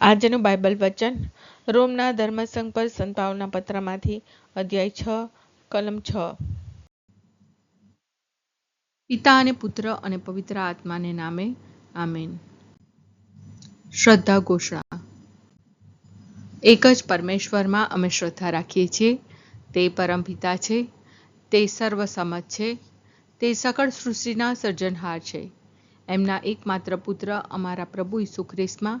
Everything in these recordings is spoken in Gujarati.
આજનું બાઇબલ વચન, રોમના ધર્મસંઘ પર સંતાવના પત્રમાંથી અધ્યાય છ, કલમ છ. પિતા અને પુત્ર અને પવિત્ર આત્માને નામે, આમેન. શ્રદ્ધા ઘોષણા. એક જ પરમેશ્વરમાં અમે શ્રદ્ધા રાખીએ છીએ, તે પરમ પિતા છે, તે સર્વસમત છે, તે સકળ સૃષ્ટિના સર્જનહાર છે. એમના એકમાત્ર પુત્ર અમારા પ્રભુ ઈસુ ખ્રિસ્તમાં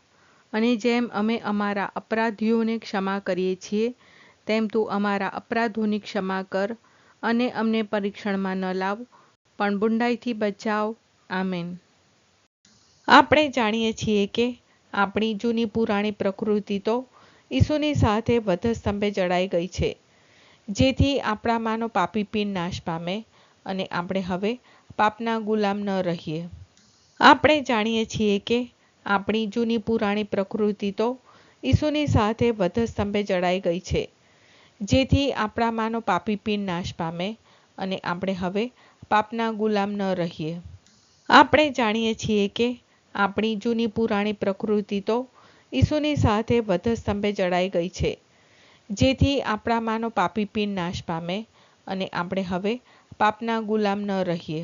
અને જેમ અમે અમારા અપરાધીઓને ક્ષમા કરીએ છીએ, તેમ તું અમારા અપરાધોની ક્ષમા કર અને અમને પરીક્ષણમાં ન લાવ, પણ બુંડાઈથી બચાવ. આમેન. આપણે જાણીએ છીએ કે આપણી જૂની પુરાણી પ્રકૃતિ તો ઈસુની સાથે વધસ્તંભે જડાઈ ગઈ છે, જેથી આપણામાંનો પાપી પીન નાશ પામે અને આપણે હવે પાપના ગુલામ ન રહીએ. આપણે જાણીએ છીએ કે આપણી જૂની પુરાણી પ્રકૃતિ તો ઈસુની સાથે વધસ્તંભે જડાઈ ગઈ છે. જેથી આપણામાંનો પાપી પીન નાશ પામે અને આપણે હવે પાપના ગુલામ ન રહીએ. આપણે જાણીએ છીએ કે આપણી જૂની પુરાણી પ્રકૃતિ તો ઈસુની સાથે વધસ્તંભે જડાઈ ગઈ છે. જેથી આપણામાંનો પાપી પીન નાશ પામે અને આપણે હવે પાપના ગુલામ ન રહીએ.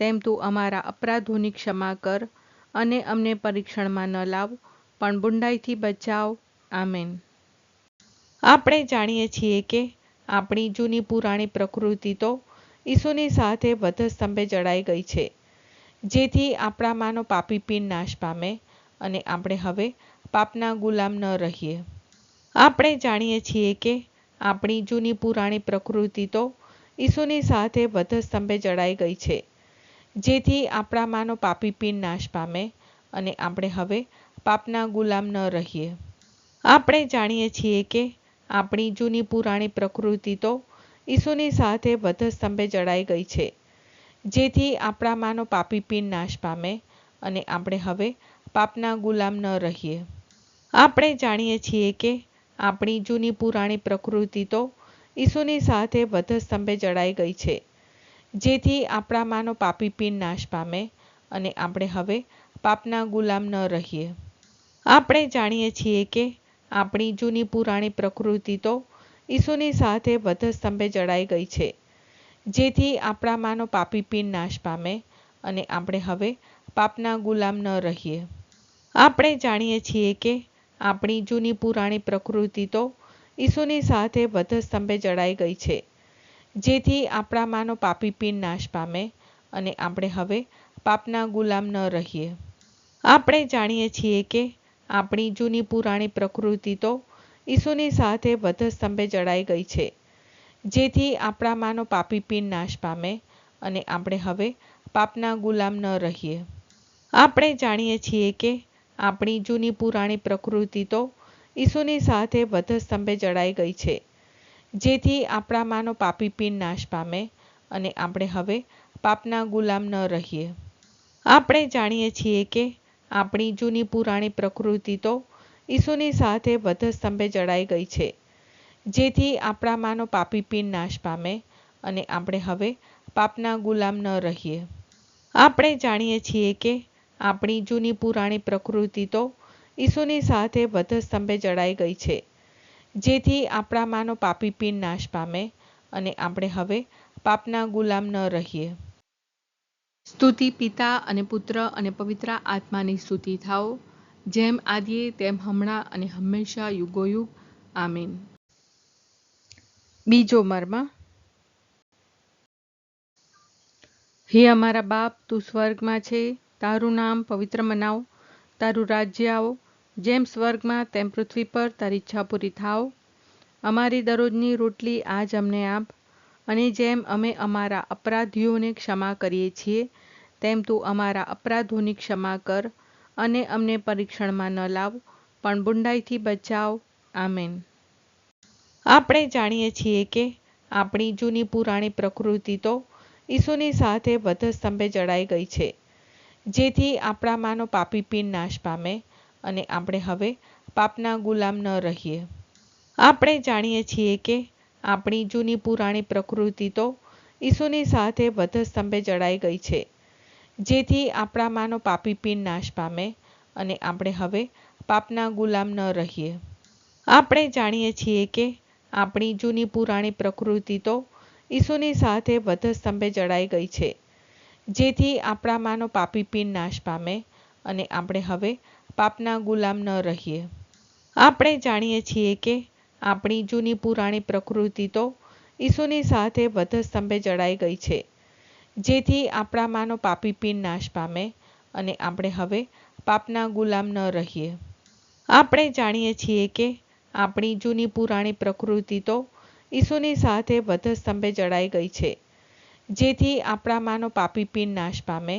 તેમ તું અમારા અપરાધોની ક્ષમા કર અને અમને પરીક્ષણમાં ન લાવ, પણ બુંડાઈથી બચાવ. આમેન. આપણે જાણીએ છીએ કે આપણી જૂની પુરાણી પ્રકૃતિ તો ઈસુની સાથે વધસ્તંભે જડાઈ ગઈ છે, જેથી આપણામાંનો પાપી પીન નાશ પામે અને આપણે હવે પાપના ગુલામ ન રહીએ. આપણે જાણીએ છીએ કે આપણી જૂની પુરાણી પ્રકૃતિ તો ઈસુની સાથે વધસ્તંભે જડાઈ ગઈ છે જેથી આપણામાંનો પાપી પીન નાશ પામે અને આપણે હવે પાપના ગુલામ ન રહીએ. આપણે જાણીએ છીએ કે આપણી જૂની પુરાણી પ્રકૃતિ તો ઈસુની સાથે વધસ્તંભે જડાઈ ગઈ છે, જેથી આપણામાંનો પાપી પીન નાશ પામે અને આપણે હવે પાપના ગુલામ ન રહીએ. આપણે જાણીએ છીએ કે આપણી જૂની પુરાણી પ્રકૃતિ તો ઈસુની સાથે વધસ્તંભે જડાઈ ગઈ છે જેથી આપણામાંનો પાપી પીન નાશ પામે અને આપણે હવે પાપના ગુલામ ન રહીએ. આપણે જાણીએ છીએ કે આપણી જૂની પુરાણી પ્રકૃતિ તો ઈસુની સાથે વધસ્તંભે જડાઈ ગઈ છે, જેથી આપણામાંનો પાપી પીન નાશ પામે અને આપણે હવે પાપના ગુલામ ન રહીએ. આપણે જાણીએ છીએ કે આપણી જૂની પુરાણી પ્રકૃતિ તો ઈસુની સાથે વધસ્તંભે જડાઈ ગઈ છે જેથી આપણામાંનો પાપી પીન નાશ પામે અને આપણે હવે પાપના ગુલામ ન રહીએ. આપણે જાણીએ છીએ કે આપણી જૂની પુરાણી પ્રકૃતિ તો ઈસુની સાથે વધસ્તંભે જડાઈ ગઈ છે, જેથી આપણામાંનો પાપી પીન નાશ પામે અને આપણે હવે પાપના ગુલામ ન રહીએ. આપણે જાણીએ છીએ કે આપણી જૂની પુરાણી પ્રકૃતિ તો ઈસુની સાથે વધસ્તંભે જડાઈ ગઈ છે જેથી આપણામાંનો પાપી પીન નાશ પામે અને આપણે હવે પાપના ગુલામ ન રહીએ. આપણે જાણીએ છીએ કે આપણી જૂની પુરાણી પ્રકૃતિ તો ઈસુની સાથે વધસ્તંભે જડાઈ ગઈ છે, જેથી આપણામાંનો પાપી પીન નાશ પામે અને આપણે હવે પાપના ગુલામ ન રહીએ. આપણે જાણીએ છીએ કે આપણી જૂની પુરાણી પ્રકૃતિ તો ઈસુની સાથે વધસ્તંભે જડાઈ ગઈ છે જેથી આપણામાંનો પાપી પીન નાશ પામે અને આપણે હવે પાપના ગુલામ ન રહીએ. સ્તુતિ પિતા અને પુત્ર અને પવિત્ર આત્માની સ્તુતિ થાઓ જેમ આદિએ તેમ હમણાં અને હંમેશા યુગોયુગ. આમીન. બીજો મર્મ. હે અમારા બાપ તું સ્વર્ગમાં છે તારું નામ પવિત્ર મનાવ તારું રાજ્ય આવો જેમ સ્વર્ગમાં તેમ પૃથ્વી પર તારી ઈચ્છા પૂરી થાવ. અમારી દરરોજની રોટલી આજ અમને આપ. અને જેમ અમે અમારા અપરાધીઓને ક્ષમા કરીએ છીએ, તેમ તું અમારા અપરાધોની ક્ષમા કર અને અમને પરીક્ષણમાં ન લાવ, પણ બુંડાઈથી બચાવ. આમેન. આપણે જાણીએ છીએ કે આપણી જૂની પુરાણી પ્રકૃતિ તો ઈસુની સાથે વધસ્તંભે જડાઈ ગઈ છે, જેથી આપણામાંનો પાપી પીન નાશ પામે. અને આપણે હવે પાપના ગુલામ ન રહીએ. આપણે જાણીએ છીએ કે આપણી જૂની પુરાણી પ્રકૃતિ તો ઈસુની સાથે વધસ્તંભે જડાઈ ગઈ છે, જેથી આપણામાંનો પાપી પીન નાશ પામે અને આપણે હવે પાપના ગુલામ ન રહીએ. આપણે જાણીએ છીએ કે આપણી જૂની પુરાણી પ્રકૃતિ તો ઈસુની સાથે વધસ્તંભે જડાઈ ગઈ છે, જેથી આપણામાંનો પાપી પીન નાશ પામે અને આપણે હવે પાપના ગુલામ ન રહીએ. આપણે જાણીએ છીએ કે આપણી જૂની પુરાણી પ્રકૃતિ તો ઈસુની સાથે વધસ્તંભે જડાઈ ગઈ છે, જેથી આપણામાંનો પાપી પીન નાશ પામે અને આપણે હવે પાપના ગુલામ ન રહીએ. આપણે જાણીએ છીએ કે આપણી જૂની પુરાણી પ્રકૃતિ તો ઈસુની સાથે વધસ્તંભે જડાઈ ગઈ છે, જેથી આપણામાંનો પાપી પીન નાશ પામે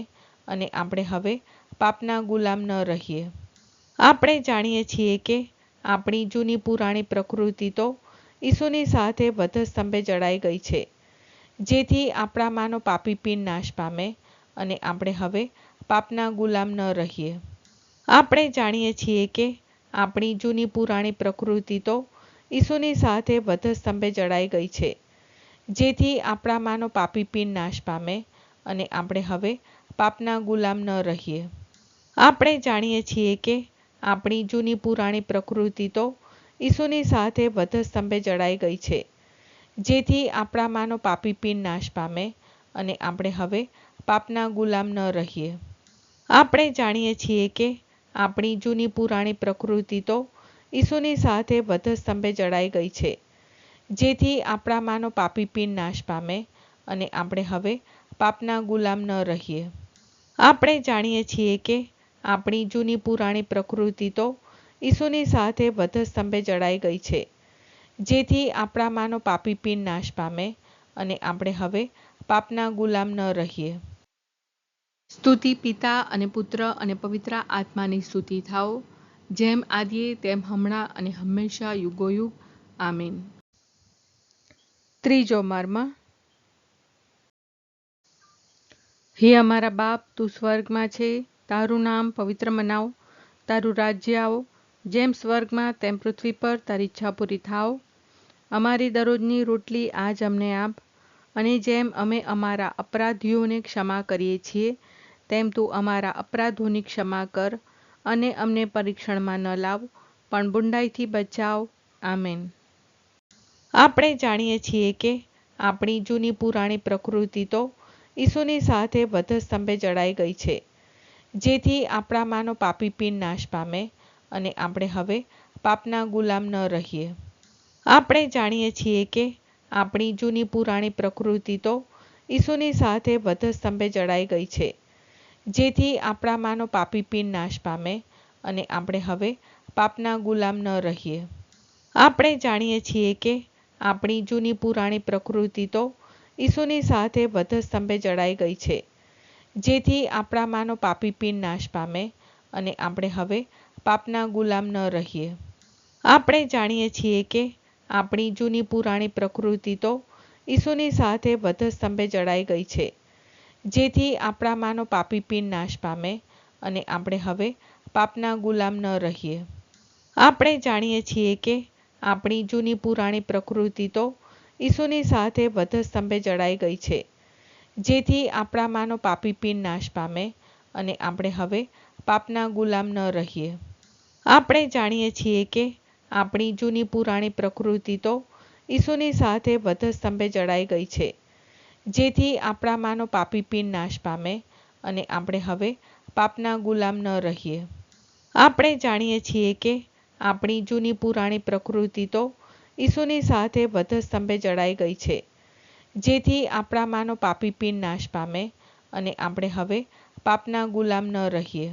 અને આપણે હવે પાપના ગુલામ ન રહીએ. આપણે જાણીએ છીએ કે આપણી જૂની પુરાણી પ્રકૃતિ તો ઈસુની સાથે વધસ્તંભે જડાઈ ગઈ છે, જેથી આપણામાંનો પાપી પીન નાશ પામે અને આપણે હવે પાપના ગુલામ ન રહીએ. આપણે જાણીએ છીએ કે આપણી જૂની પુરાણી પ્રકૃતિ તો ઈસુની સાથે વધસ્તંભે જડાઈ ગઈ છે, જેથી આપણામાંનો પાપી પીન નાશ પામે અને આપણે હવે પાપના ગુલામ ન રહીએ. આપણે જાણીએ છીએ કે આપણી જૂની પુરાણી પ્રકૃતિ તો ઈસુની સાથે વધસ્તંભે જડાઈ ગઈ છે. જેથી આપણામાંનો પાપી પીન નાશ પામે અને આપણે હવે પાપના ગુલામ ન રહીએ. આપણે જાણીએ છીએ કે આપણી જૂની પુરાણી પ્રકૃતિ તો ઈસુની સાથે વધસ્તંભે જડાઈ ગઈ છે. જેથી આપણામાંનો પાપી પીન નાશ પામે અને આપણે હવે પાપના ગુલામ ન રહીએ. આપણે જાણીએ છીએ કે આપણી જૂની પુરાણી પ્રકૃતિ તો ઈસુની સાથે વધસ્તંભે જડાઈ ગઈ છે. જેથી આપણામાંનો પાપી પીન નાશ પામે અને આપણે હવે પાપના ગુલામ ન રહીએ. સ્તુતિ પિતા અને પુત્ર અને પવિત્ર આત્માની સ્તુતિ થાઓ. જેમ આદિએ તેમ હમણાં અને હંમેશા યુગોયુગ. આમીન. ત્રીજો મર્મ. હે અમારા બાપ તું સ્વર્ગમાં છે. તારું નામ પવિત્ર મનાવ, તારું રાજ્ય આવો, જેમ સ્વર્ગમાં તેમ પૃથ્વી પર તારી ઈચ્છા પૂરી થાવ અમારી દરરોજની રોટલી આજ અમને આપ, અને જેમ અમે અમારા અપરાધીઓને ક્ષમા કરીએ છીએ, તેમ તું અમારા અપરાધોની ક્ષમા કર અને અમને પરીક્ષણમાં ન લાવ, પણ બુંડાઈથી બચાવ. આમેન. આપણે જાણીએ છીએ કે આપણી જૂની પુરાણી પ્રકૃતિ તો ઈસુની સાથે વધસ્તંભે જડાઈ ગઈ છે. જેથી આપણામાંનો પાપી પીન નાશ પામે અને આપણે હવે પાપના ગુલામ ન રહીએ. આપણે જાણીએ છીએ કે આપણી જૂની પુરાણી પ્રકૃતિ તો ઈસુની સાથે વધસ્તંભે જડાઈ ગઈ છે, જેથી આપણામાંનો પાપી પીન નાશ પામે અને આપણે હવે પાપના ગુલામ ન રહીએ. આપણે જાણીએ છીએ કે આપણી જૂની પુરાણી પ્રકૃતિ તો ઈસુની સાથે વધસ્તંભે જડાઈ ગઈ છે જેથી આપણામાંનો પાપી પીન નાશ પામે અને આપણે હવે પાપના ગુલામ ન રહીએ. આપણે જાણીએ છીએ કે આપણી જૂની પુરાણી પ્રકૃતિ તો ઈસુની સાથે વધસ્તંભે જડાઈ ગઈ છે, જેથી આપણામાંનો પાપી પીન નાશ પામે અને આપણે હવે પાપના ગુલામ ન રહીએ. આપણે જાણીએ છીએ કે આપણી જૂની પુરાણી પ્રકૃતિ તો ઈસુની સાથે વધસ્તંભે જડાઈ ગઈ છે જેથી આપણામાંનો પાપી પીન નાશ પામે અને આપણે હવે પાપના ગુલામ ન રહીએ. આપણે જાણીએ છીએ કે આપણી જૂની પુરાણી પ્રકૃતિ તો ઈસુની સાથે વધસ્તંભે જડાઈ ગઈ છે, જેથી આપણામાંનો પાપી પીન નાશ પામે અને આપણે હવે પાપના ગુલામ ન રહીએ. આપણે જાણીએ છીએ કે આપણી જૂની પુરાણી પ્રકૃતિ તો ઈસુની સાથે વધસ્તંભે જડાઈ ગઈ છે જેથી આપણામાંનો પાપી પીન નાશ પામે અને આપણે હવે પાપના ગુલામ ન રહીએ.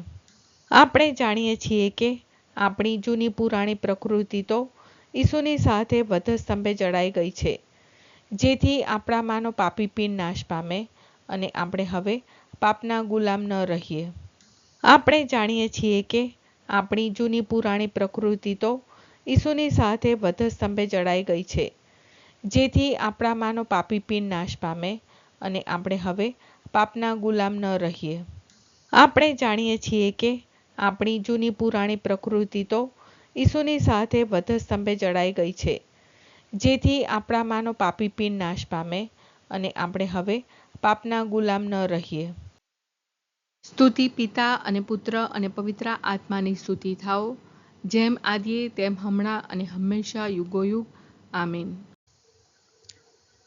આપણે જાણીએ છીએ કે આપણી જૂની પુરાણી પ્રકૃતિ તો ઈસુની સાથે વધસ્તંભે જડાઈ ગઈ છે, જેથી આપણામાંનો પાપી પીન નાશ પામે અને આપણે હવે પાપના ગુલામ ન રહીએ. આપણે જાણીએ છીએ કે આપણી જૂની પુરાણી પ્રકૃતિ તો ઈસુની સાથે વધસ્તંભે જડાઈ ગઈ છે જેથી આપણામાંનો પાપી પીન નાશ પામે અને આપણે હવે પાપના ગુલામ ન રહીએ. આપણે જાણીએ છીએ કે આપણી જૂની પુરાણી પ્રકૃતિ તો ઈસુની સાથે વધસ્તંભે જડાઈ ગઈ છે, જેથી આપણામાંનો પાપી પીન નાશ પામે અને આપણે હવે પાપના ગુલામ ન રહીએ. સ્તુતિ પિતા અને પુત્ર અને પવિત્ર આત્માની સ્તુતિ થાઓ, જેમ આદિએ તેમ હમણાં અને હંમેશા યુગોયુગ. આમીન.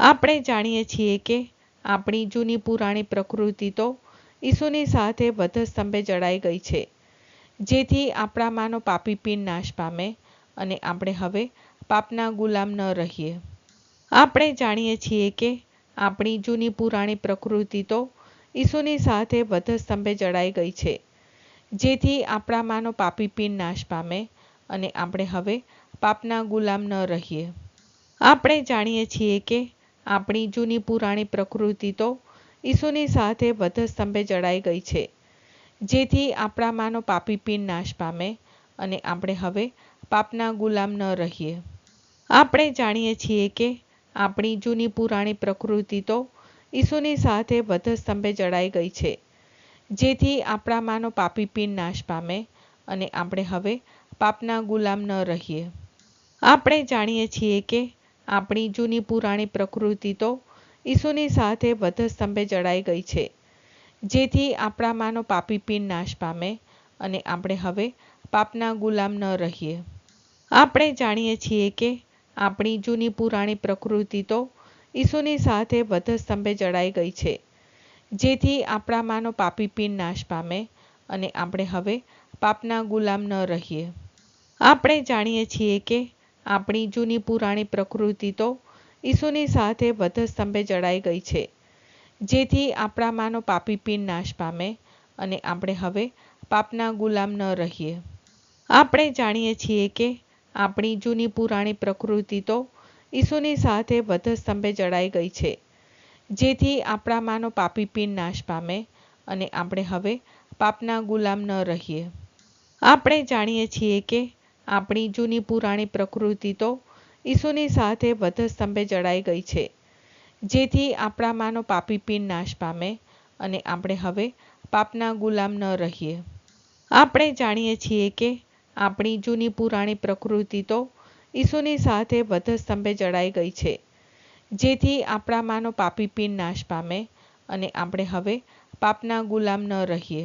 આપણે જાણીએ છીએ કે આપણી જૂની પુરાણી પ્રકૃતિ તો ઈસુની સાથે વધસ્તંભે જડાઈ ગઈ છે. જેથી આપણામાંનો પાપી પીન નાશ પામે અને આપણે હવે પાપના ગુલામ ન રહીએ. આપણે જાણીએ છીએ કે આપણી જૂની પુરાણી પ્રકૃતિ તો ઈસુની સાથે વધસ્તંભે જડાઈ ગઈ છે. જેથી આપણામાંનો પાપી પીન નાશ પામે અને આપણે હવે પાપના ગુલામ ન રહીએ. આપણે જાણીએ છીએ કે આપણી જૂની પુરાણી પ્રકૃતિ તો ઈસુની સાથે વધસ્તંભે જડાઈ ગઈ છે. જેથી આપણામાંનો પાપી પીન નાશ પામે અને આપણે હવે પાપના ગુલામ ન રહીએ. આપણે જાણીએ છીએ કે આપણી જૂની પુરાણી પ્રકૃતિ તો ઈસુની સાથે વધસ્તંભે જડાઈ ગઈ છે. જેથી આપણામાંનો પાપી પીન નાશ પામે અને આપણે હવે પાપના ગુલામ ન રહીએ. આપણે જાણીએ છીએ કે આપણી જૂની પુરાણી પ્રકૃતિ તો ઈસુની સાથે વધસ્તંભે જડાઈ ગઈ છે. જેથી આપણામાંનો પાપી પીન નાશ પામે અને આપણે હવે પાપના ગુલામ ન રહીએ. આપણે જાણીએ છીએ કે આપણી જૂની પુરાણી પ્રકૃતિ તો ઈસુની સાથે વધસ્તંભે જડાઈ ગઈ છે. જેથી આપણામાંનો પાપી પીન નાશ પામે અને આપણે હવે પાપના ગુલામ ન રહીએ. આપણે જાણીએ છીએ કે આપણી જૂની પુરાણી પ્રકૃતિ તો ઈસુની સાથે વધસ્તંભે જડાઈ ગઈ છે. જેથી આપણામાંનો પાપી પીન નાશ પામે અને આપણે હવે પાપના ગુલામ ન રહીએ. આપણે જાણીએ છીએ કે આપણી જૂની પુરાણી પ્રકૃતિ તો ઈસુની સાથે વધસ્તંભે જડાઈ ગઈ છે. જેથી આપણામાંનો પાપી પીન નાશ પામે અને આપણે હવે પાપના ગુલામ ન રહીએ. આપણે જાણીએ છીએ કે આપણી જૂની પુરાણી પ્રકૃતિ તો ઈસુની સાથે વધસ્તંભે જડાઈ ગઈ છે. જેથી આપણામાંનો પાપી પીન નાશ પામે અને આપણે હવે પાપના ગુલામ ન રહીએ. આપણે જાણીએ છીએ કે આપણી જૂની પુરાણી પ્રકૃતિ તો ઈસુની સાથે વધસ્તંભે જડાઈ ગઈ છે. જેથી આપણામાંનો પાપી પીન નાશ પામે અને આપણે હવે પાપના ગુલામ ન રહીએ.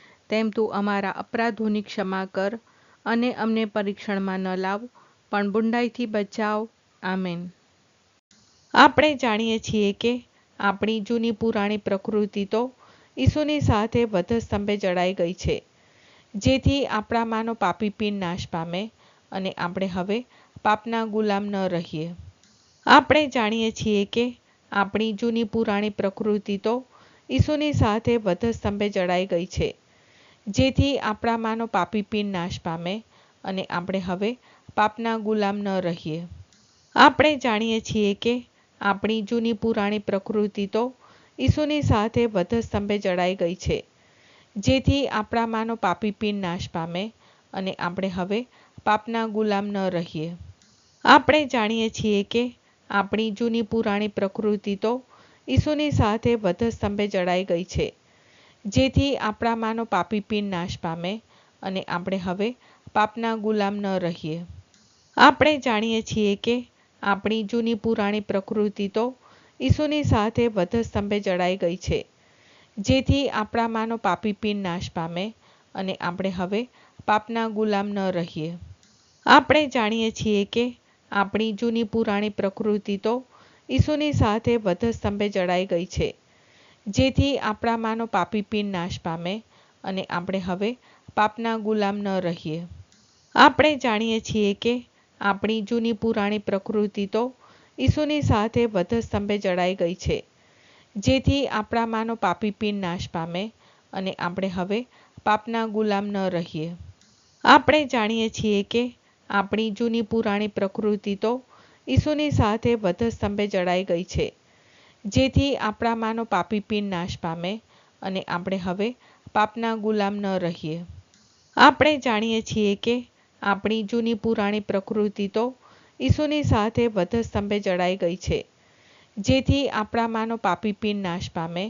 તેમ તું અમારા અપરાધોની ક્ષમા કર અને અમને પરીક્ષણમાં ન લાવ, પણ બુંડાઈથી બચાવ. આમેન. આપણે જાણીએ છીએ કે આપણી જૂની પુરાણી પ્રકૃતિ તો ઈસુની સાથે વધસ્તંભે જડાઈ ગઈ છે, જેથી આપણામાંનો પાપી પીન નાશ પામે અને આપણે હવે પાપના ગુલામ ન રહીએ. આપણે જાણીએ છીએ કે આપણી જૂની પુરાણી પ્રકૃતિ તો ઈસુની સાથે વધસ્તંભે જડાઈ ગઈ છે જેથી આપણામાંનો પાપી પીન નાશ પામે અને આપણે હવે પાપના ગુલામ ન રહીએ. આપણે જાણીએ છીએ કે આપણી જૂની પુરાણી પ્રકૃતિ તો ઈસુની સાથે વધસ્તંભે જડાઈ ગઈ છે, જેથી આપણામાંનો પાપી પીન નાશ પામે અને આપણે હવે પાપના ગુલામ ન રહીએ. આપણે જાણીએ છીએ કે આપણી જૂની પુરાણી પ્રકૃતિ તો ઈસુની સાથે વધસ્તંભે જડાઈ ગઈ છે જેથી આપણામાંનો પાપી પીન નાશ પામે અને આપણે હવે પાપના ગુલામ ન રહીએ. આપણે જાણીએ છીએ કે આપણી જૂની પુરાણી પ્રકૃતિ તો ઈસુની સાથે વધસ્તંભે જડાઈ ગઈ છે, જેથી આપણામાંનો પાપી પીન નાશ પામે અને આપણે હવે પાપના ગુલામ ન રહીએ. આપણે જાણીએ છીએ કે આપણી જૂની પુરાણી પ્રકૃતિ તો ઈસુની સાથે વધસ્તંભે જડાઈ ગઈ છે જેથી આપણામાંનો પાપી પીન નાશ પામે અને આપણે હવે પાપના ગુલામ ન રહીએ. આપણે જાણીએ છીએ કે આપણી જૂની પુરાણી પ્રકૃતિ તો ઈસુની સાથે વધસ્તંભે જડાઈ ગઈ છે, જેથી આપણામાંનો પાપી પીન નાશ પામે અને આપણે હવે પાપના ગુલામ ન રહીએ. આપણે જાણીએ છીએ કે આપણી જૂની પુરાણી પ્રકૃતિ તો ઈસુની સાથે વધસ્તંભે જડાઈ ગઈ છે જેથી આપણામાંનો પાપી પીન નાશ પામે અને આપણે હવે પાપના ગુલામ ન રહીએ. આપણે જાણીએ છીએ કે આપણી જૂની પુરાણી પ્રકૃતિ તો ઈસુની સાથે વધસ્તંભે જડાઈ ગઈ છે, જેથી આપણામાંનો પાપી પીન નાશ પામે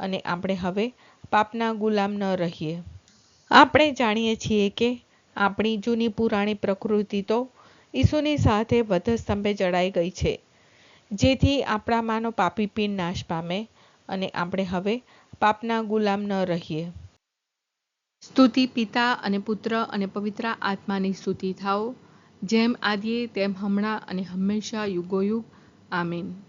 અને આપણે હવે પાપના ગુલામ ન રહીએ. આપણે જાણીએ છીએ કે આપણી જૂની પુરાણી પ્રકૃતિ તો ઈસુની સાથે વધસ્તંભે જડાઈ ગઈ છે જેથી આપણામાંનો પાપી પીન નાશ પામે અને આપણે હવે પાપના ગુલામ ન રહીએ. સ્તુતિ પિતા અને પુત્ર અને પવિત્ર આત્માની સ્તુતિ થાઓ, જેમ આદિએ તેમ હમણાં અને હંમેશા યુગોયુગ. આમીન.